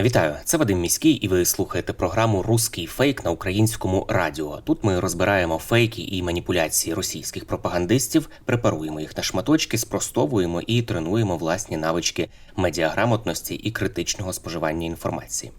Вітаю, це Вадим Міський, і ви слухаєте програму Руський фейк на українському радіо. Тут ми розбираємо фейки і маніпуляції російських пропагандистів, препаруємо їх на шматочки, спростовуємо і тренуємо власні навички медіаграмотності і критичного споживання інформації.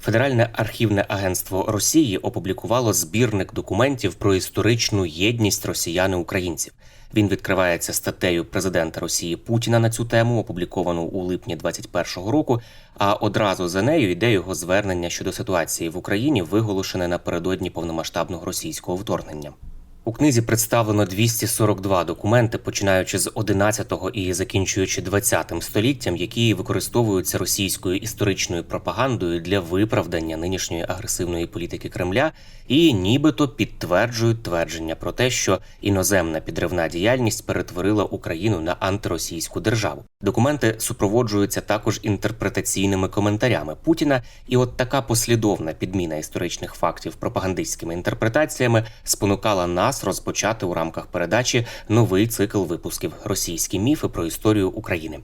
Федеральне архівне агентство Росії опублікувало збірник документів про історичну єдність росіян українців. Він відкривається статтею президента Росії Путіна на цю тему, опубліковану у липні 2021 року. А одразу за нею йде його звернення щодо ситуації в Україні, виголошене напередодні повномасштабного російського вторгнення. У книзі представлено 242 документи, починаючи з 11-го і закінчуючи 20-м століттям, які використовуються російською історичною пропагандою для виправдання нинішньої агресивної політики Кремля і нібито підтверджують твердження про те, що іноземна підривна діяльність перетворила Україну на антиросійську державу. Документи супроводжуються також інтерпретаційними коментарями Путіна, і от така послідовна підміна історичних фактів пропагандистськими інтерпретаціями спонукала нас розпочати у рамках передачі новий цикл випусків Російські міфи про історію України.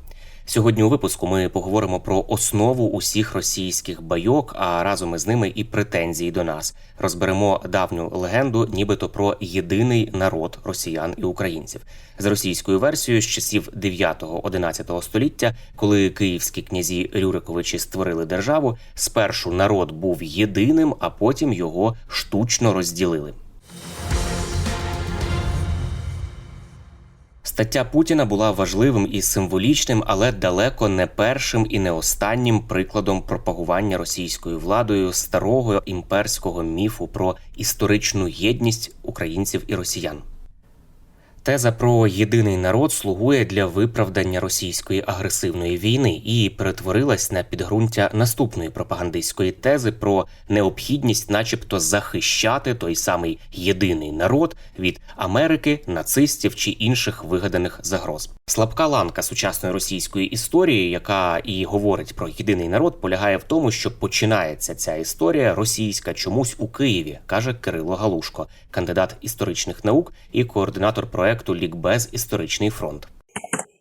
Сьогодні у випуску ми поговоримо про основу усіх російських байок, а разом із ними і претензії до нас. Розберемо давню легенду, нібито про єдиний народ росіян і українців з російською версією з часів 9-11 століття, коли київські князі Рюриковичі створили державу. Спершу народ був єдиним, а потім його штучно розділили. Стаття Путіна була важливим і символічним, але далеко не першим і не останнім прикладом пропагування російською владою старого імперського міфу про історичну єдність українців і росіян. Теза про єдиний народ слугує для виправдання російської агресивної війни і перетворилась на підґрунтя наступної пропагандистської тези про необхідність, начебто, захищати той самий єдиний народ від Америки, нацистів чи інших вигаданих загроз. Слабка ланка сучасної російської історії, яка і говорить про єдиний народ, полягає в тому, що починається ця історія російська чомусь у Києві, каже Кирило Галушко, кандидат історичних наук і координатор проекту Лікбез Історичний фронт.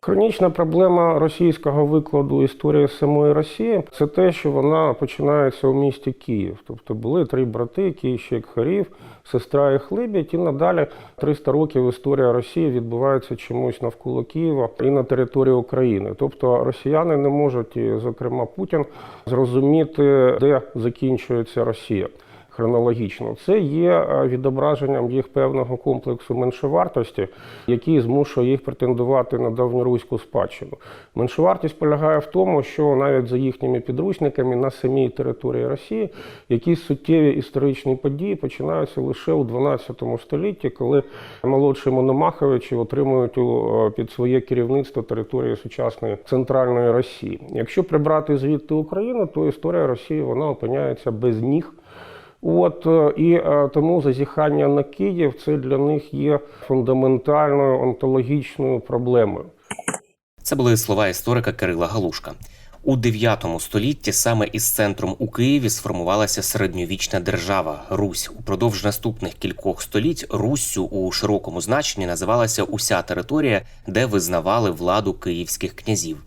Хронічна проблема російського викладу історії самої Росії це те, що вона починається у місті Київ. Тобто були три брати, Київщик Харів, сестра і Хлибідь, і надалі 300 років історія Росії відбувається чомусь навколо Києва і на території України. Тобто росіяни не можуть, і, зокрема Путін, зрозуміти, де закінчується Росія. Хронологічно це є е, відображенням їх певного комплексу меншовартості, який змушує їх претендувати на давньоруську спадщину. Меншовартість полягає в тому, що навіть за їхніми підручниками на самій території Росії якісь суттєві історичні події починаються лише у 12 столітті, коли молодші Мономаховичі отримують е, під своє керівництво території сучасної центральної Росії. Якщо прибрати звідти Україну, то історія Росії вона опиняється без ніг. От е, і е, тому зазіхання на Київ це для них є фундаментальною онтологічною проблемою. Це були слова історика Кирила Галушка. У 9 столітті саме із центром у Києві сформувалася середньовічна держава Русь. Упродовж наступних кількох століть Руссю у широкому значенні називалася уся територія, де визнавали владу київських князів.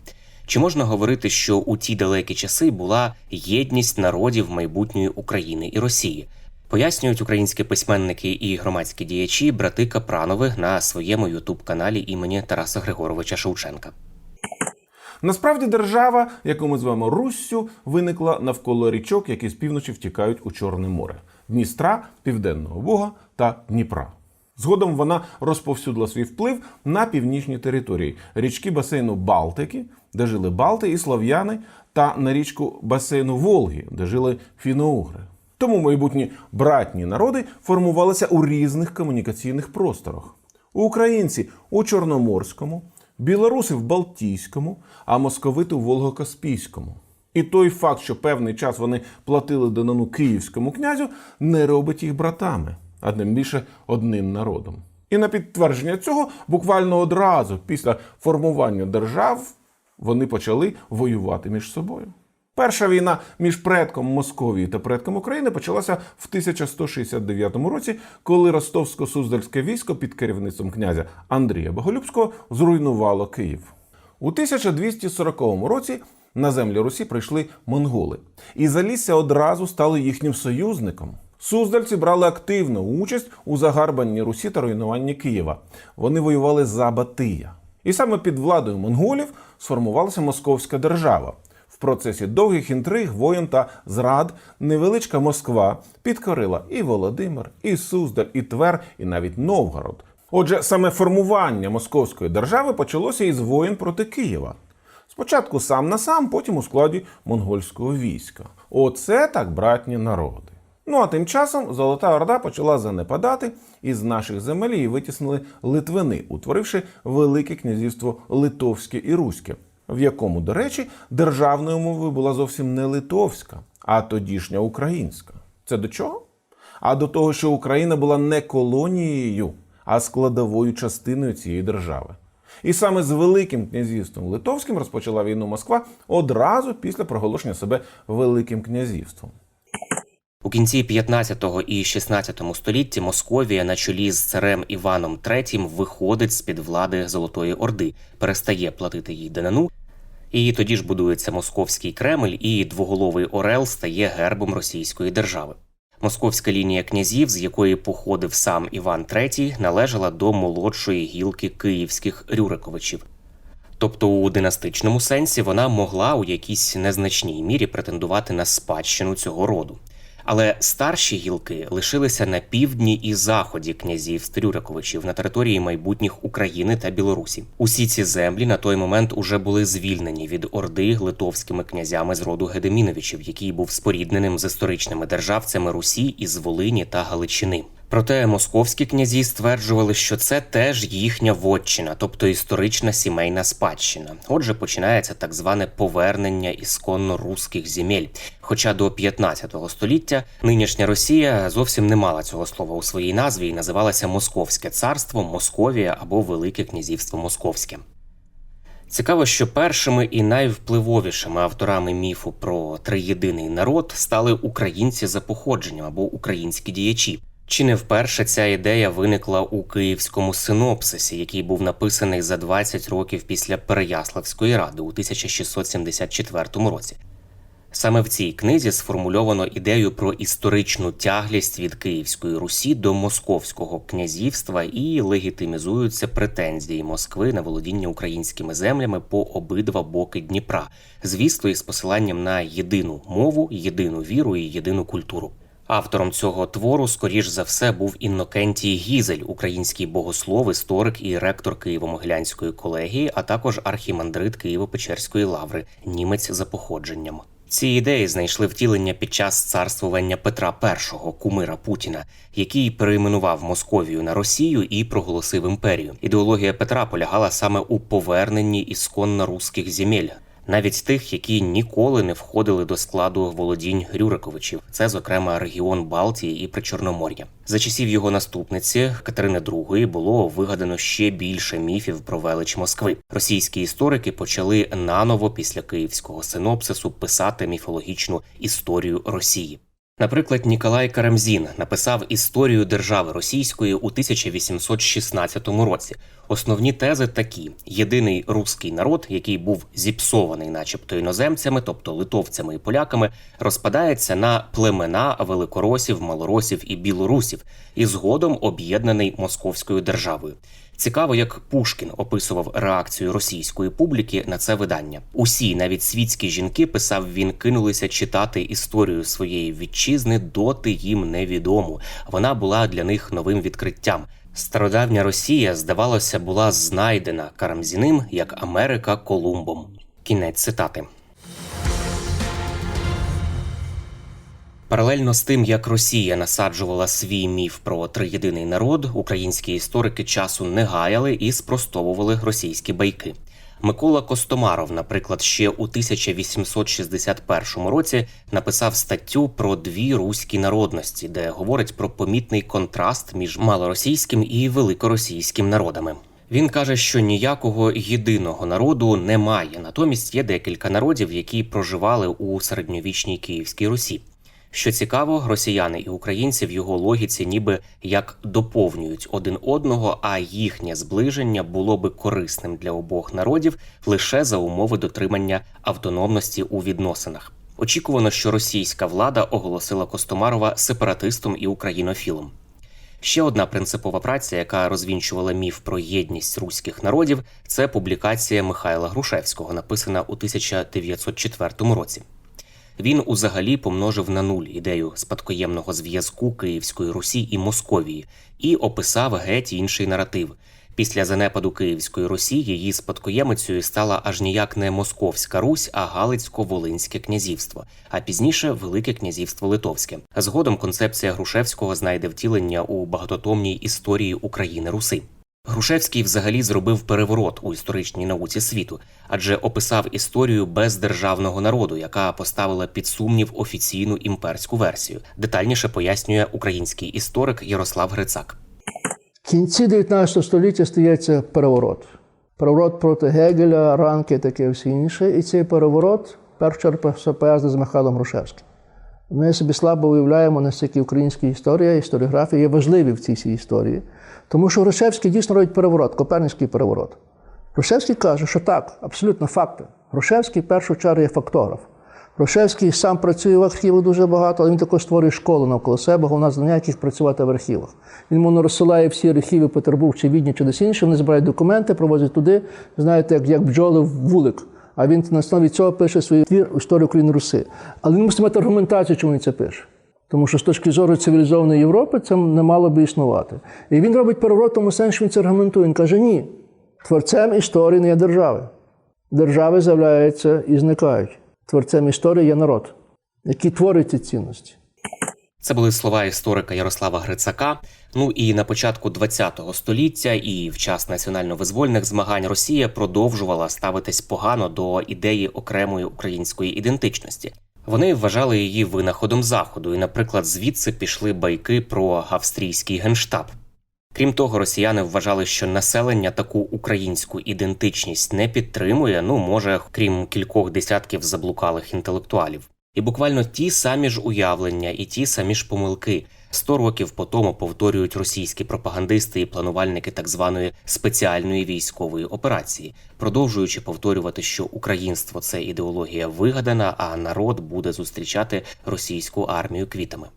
Чи можна говорити, що у ті далекі часи була єдність народів майбутньої України і Росії? Пояснюють українські письменники і громадські діячі брати Капранови на своєму ютуб-каналі імені Тараса Григоровича Шевченка. Насправді держава, яку ми звемо Руссю, виникла навколо річок, які з півночі втікають у Чорне море Дністра, Південного Бога та Дніпра. Згодом вона розповсюдила свій вплив на північні території річки басейну Балтики, де жили Балти і Слов'яни, та на річку басейну Волги, де жили фіноугри. Тому майбутні братні народи формувалися у різних комунікаційних просторах. Українці у Чорноморському, білоруси в Балтійському, а московити у Волго-Каспійському. І той факт, що певний час вони платили данину київському князю, не робить їх братами, а тим більше одним народом. І на підтвердження цього, буквально одразу після формування держав, вони почали воювати між собою. Перша війна між предком Московії та предком України почалася в 1169 році, коли ростовсько-суздальське військо під керівництвом князя Андрія Боголюбського зруйнувало Київ. У 1240 році на землі Русі прийшли монголи, і Залісся одразу стало їхнім союзником. Суздальці брали активну участь у загарбанні Русі та руйнуванні Києва. Вони воювали за Батия. І саме під владою монголів сформувалася Московська держава. В процесі довгих інтриг, воєн та зрад невеличка Москва підкорила і Володимир, і Суздаль, і Твер, і навіть Новгород. Отже, саме формування московської держави почалося із воєн проти Києва. Спочатку сам на сам, потім у складі монгольського війська. Оце так братні народи. Ну а тим часом Золота Орда почала занепадати, і з наших земель її витіснили Литвини, утворивши Велике князівство Литовське і Руське, в якому, до речі, державною мовою була зовсім не литовська, а тодішня українська. Це до чого? А до того, що Україна була не колонією, а складовою частиною цієї держави. І саме з Великим князівством Литовським розпочала війну Москва одразу після проголошення себе Великим князівством. У кінці 15 і 16 столітті Московія на чолі з царем Іваном III виходить з під влади Золотої Орди, перестає платити їй данину. І тоді ж будується московський Кремль, і двоголовий Орел стає гербом Російської держави. Московська лінія князів, з якої походив сам Іван III, належала до молодшої гілки київських Рюриковичів. Тобто у династичному сенсі вона могла у якійсь незначній мірі претендувати на спадщину цього роду. Але старші гілки лишилися на півдні і заході князів Стрюриковичів на території майбутніх України та Білорусі. Усі ці землі на той момент уже були звільнені від орди литовськими князями з роду Гедеміновичів, який був спорідненим з історичними державцями Русі із Волині та Галичини. Проте московські князі стверджували, що це теж їхня вотчина, тобто історична сімейна спадщина. Отже, починається так зване повернення ісконно руських земель. Хоча до 15 століття нинішня Росія зовсім не мала цього слова у своїй назві і називалася Московське царство, Московія або Велике князівство Московське. Цікаво, що першими і найвпливовішими авторами міфу про триєдиний народ стали українці за походженням або українські діячі. Чи не вперше ця ідея виникла у київському синопсисі, який був написаний за 20 років після Переяславської ради у 1674 році? Саме в цій книзі сформульовано ідею про історичну тяглість від Київської Русі до Московського князівства і легітимізуються претензії Москви на володіння українськими землями по обидва боки Дніпра, звісно, із посиланням на єдину мову, єдину віру і єдину культуру. Автором цього твору, скоріш за все, був Іннокентій Гізель, український богослов, історик і ректор Києво-Могилянської колегії, а також архімандрит Києво-Печерської лаври, німець за походженням. Ці ідеї знайшли втілення під час царствування Петра І, кумира Путіна, який перейменував Московію на Росію і проголосив імперію. Ідеологія Петра полягала саме у поверненні ісконно руських земель, навіть тих, які ніколи не входили до складу володінь Рюриковичів. Це, зокрема, регіон Балтії і Причорномор'я. За часів його наступниці Катерини II було вигадано ще більше міфів про велич Москви. Російські історики почали наново після київського синопсису писати міфологічну історію Росії. Наприклад, Ніколай Карамзін написав історію держави російської у 1816 році. Основні тези такі: єдиний руський народ, який був зіпсований, начебто іноземцями, тобто литовцями і поляками, розпадається на племена великоросів, малоросів і білорусів, і згодом об'єднаний московською державою. Цікаво, як Пушкін описував реакцію російської публіки на це видання. Усі, навіть світські жінки, писав він, кинулися читати історію своєї вітчизни, доти їм невідому. Вона була для них новим відкриттям. Стародавня Росія, здавалося, була знайдена Карамзіним як Америка Колумбом. Кінець цитати. Паралельно з тим, як Росія насаджувала свій міф про триєдиний народ, українські історики часу не гаяли і спростовували російські байки. Микола Костомаров, наприклад, ще у 1861 році написав статтю про дві руські народності, де говорить про помітний контраст між малоросійським і великоросійським народами. Він каже, що ніякого єдиного народу немає, натомість є декілька народів, які проживали у середньовічній Київській Русі. Що цікаво, росіяни і українці в його логіці ніби як доповнюють один одного, а їхнє зближення було би корисним для обох народів лише за умови дотримання автономності у відносинах. Очікувано, що російська влада оголосила Костомарова сепаратистом і українофілом. Ще одна принципова праця, яка розвінчувала міф про єдність руських народів, це публікація Михайла Грушевського, написана у 1904 році. Він узагалі помножив на нуль ідею спадкоємного зв'язку Київської Русі і Московії і описав геть інший наратив. Після занепаду Київської Русі її спадкоємицею стала аж ніяк не Московська Русь, а Галицько-Волинське князівство, а пізніше Велике князівство Литовське. Згодом концепція Грушевського знайде втілення у багатотомній історії України Руси. Грушевський взагалі зробив переворот у історичній науці світу, адже описав історію без державного народу, яка поставила під сумнів офіційну імперську версію. Детальніше пояснює український історик Ярослав Грицак. В кінці 19 століття стається переворот. Переворот проти Гегеля, Ранки, таке все інше. І цей переворот першу чергу з Михайлом Грушевським. Ми собі слабо уявляємо, наскільки українська історія, історіографія є важливі в цій всій історії. Тому що Грушевський дійсно робить переворот, Коперницький переворот. Грушевський каже, що так, абсолютно факти. Грушевський в першу чергу є фактограф. Грушевський сам працює в архівах дуже багато, але він також створює школу навколо себе, головна знання, яких працювати в архівах. Він воно розсилає всі архіви Петербург чи Відні чи десь інше, вони збирають документи, провозять туди, знаєте, як, як бджоли в вулик. А він на основі цього пише свій твір історію України Руси. Але він мусить мати аргументацію, чому він це пише. Тому що з точки зору цивілізованої Європи це не мало би існувати. І він робить переворот тому сенсі, він це аргументує. Він каже: ні, творцем історії не є держави. Держави з'являються і зникають. Творцем історії є народ, який творить ці цінності. Це були слова історика Ярослава Грицака. Ну і на початку ХХ століття і в час національно-визвольних змагань Росія продовжувала ставитись погано до ідеї окремої української ідентичності. Вони вважали її винаходом заходу, і, наприклад, звідси пішли байки про австрійський генштаб. Крім того, росіяни вважали, що населення таку українську ідентичність не підтримує, ну може, крім кількох десятків заблукалих інтелектуалів. І буквально ті самі ж уявлення і ті самі ж помилки сто років по тому повторюють російські пропагандисти і планувальники так званої спеціальної військової операції, продовжуючи повторювати, що українство це ідеологія вигадана, а народ буде зустрічати російську армію квітами.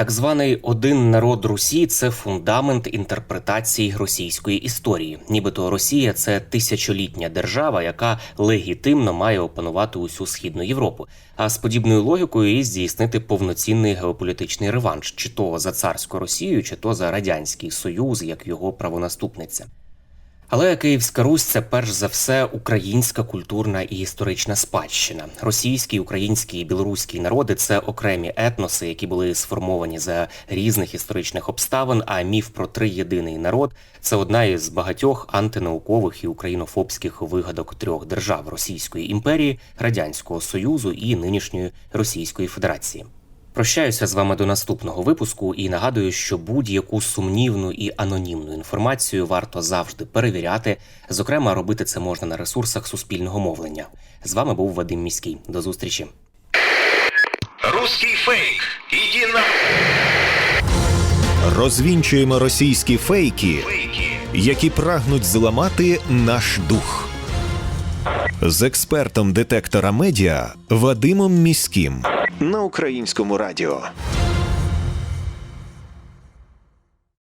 Так званий один народ Русі це фундамент інтерпретації російської історії. Нібито Росія це тисячолітня держава, яка легітимно має опанувати усю східну Європу. А з подібною логікою і здійснити повноцінний геополітичний реванш, чи то за царську Росію, чи то за радянський союз, як його правонаступниця. Але Київська Русь це перш за все українська культурна і історична спадщина. Російський, український і білоруський народи це окремі етноси, які були сформовані за різних історичних обставин. А міф про триєдиний народ це одна із багатьох антинаукових і українофобських вигадок трьох держав Російської імперії, Радянського Союзу і нинішньої Російської Федерації. Прощаюся з вами до наступного випуску і нагадую, що будь-яку сумнівну і анонімну інформацію варто завжди перевіряти. Зокрема, робити це можна на ресурсах суспільного мовлення. З вами був Вадим Міський. До зустрічі. Русский фейк. Иди на... Розвінчуємо російські фейки, Фейки. які прагнуть зламати наш дух. З експертом детектора медіа Вадимом Міським на українському радіо.